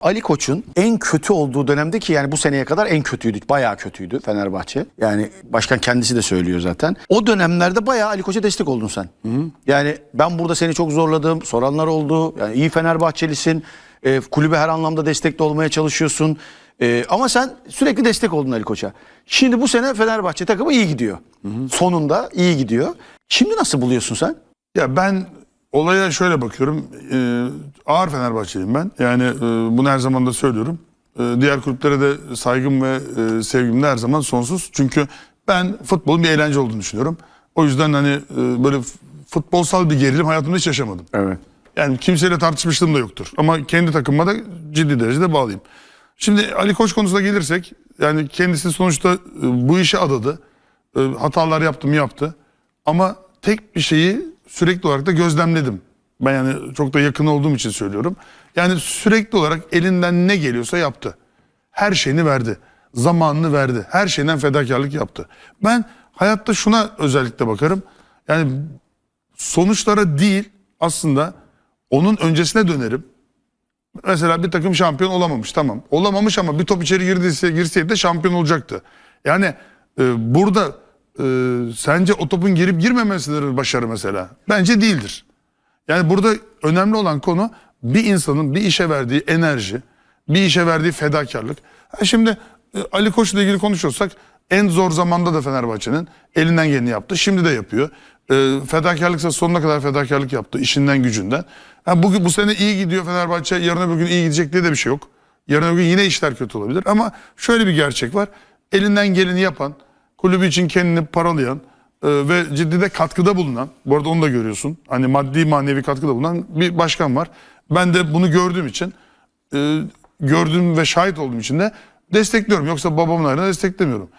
Ali Koç'un en kötü olduğu dönemde ki yani bu seneye kadar en kötüydü. Bayağı kötüydü Fenerbahçe. Yani başkan kendisi de söylüyor zaten. O dönemlerde bayağı Ali Koç'a destek oldun sen. Yani ben burada seni çok zorladım. Soranlar oldu. Yani iyi Fenerbahçelisin. E, kulübe her anlamda destekli olmaya çalışıyorsun. E, ama sen sürekli destek oldun Ali Koç'a. Şimdi bu sene Fenerbahçe takımı iyi gidiyor. Sonunda iyi gidiyor. Şimdi nasıl buluyorsun sen? Ya ben olaya şöyle bakıyorum. Ee, ağır Fenerbahçeliyim ben. Yani e, bunu her zaman da söylüyorum. Ee, diğer kulüplere de saygım ve e, sevgim de her zaman sonsuz. Çünkü ben futbolun bir eğlence olduğunu düşünüyorum. O yüzden hani e, böyle futbolsal bir gerilim hayatımda hiç yaşamadım. Evet. Yani kimseyle tartışmışlığım da yoktur. Ama kendi takımıma da ciddi derecede bağlıyım. Şimdi Ali Koç konusuna gelirsek yani kendisi sonuçta e, bu işe adadı. E, Hatalar yaptım yaptı. Ama tek bir şeyi sürekli olarak da gözlemledim. Ben yani çok da yakın olduğum için söylüyorum. Yani sürekli olarak elinden ne geliyorsa yaptı. Her şeyini verdi. Zamanını verdi. Her şeyden fedakarlık yaptı. Ben hayatta şuna özellikle bakarım. Yani sonuçlara değil aslında onun öncesine dönerim. Mesela bir takım şampiyon olamamış tamam. Olamamış ama bir top içeri girdiyse girseydi de şampiyon olacaktı. Yani e, burada e, sence o topun girip girmemesidir başarı mesela. Bence değildir. Yani burada önemli olan konu bir insanın bir işe verdiği enerji, bir işe verdiği fedakarlık. Ha şimdi e, Ali Koç'la ilgili konuşuyorsak en zor zamanda da Fenerbahçe'nin elinden geleni yaptı. Şimdi de yapıyor. E, fedakarlıksa sonuna kadar fedakarlık yaptı işinden gücünden. Ha, bugün bu sene iyi gidiyor Fenerbahçe, yarın öbür gün iyi gidecek diye de bir şey yok. Yarın öbür gün yine işler kötü olabilir. Ama şöyle bir gerçek var. Elinden geleni yapan, kulübü için kendini paralayan, e, ve ciddi de katkıda bulunan, bu arada onu da görüyorsun. Hani maddi manevi katkıda bulunan bir başkan var. Ben de bunu gördüğüm için, e, gördüğüm ve şahit olduğum için de destekliyorum. Yoksa babamın ayrına desteklemiyorum.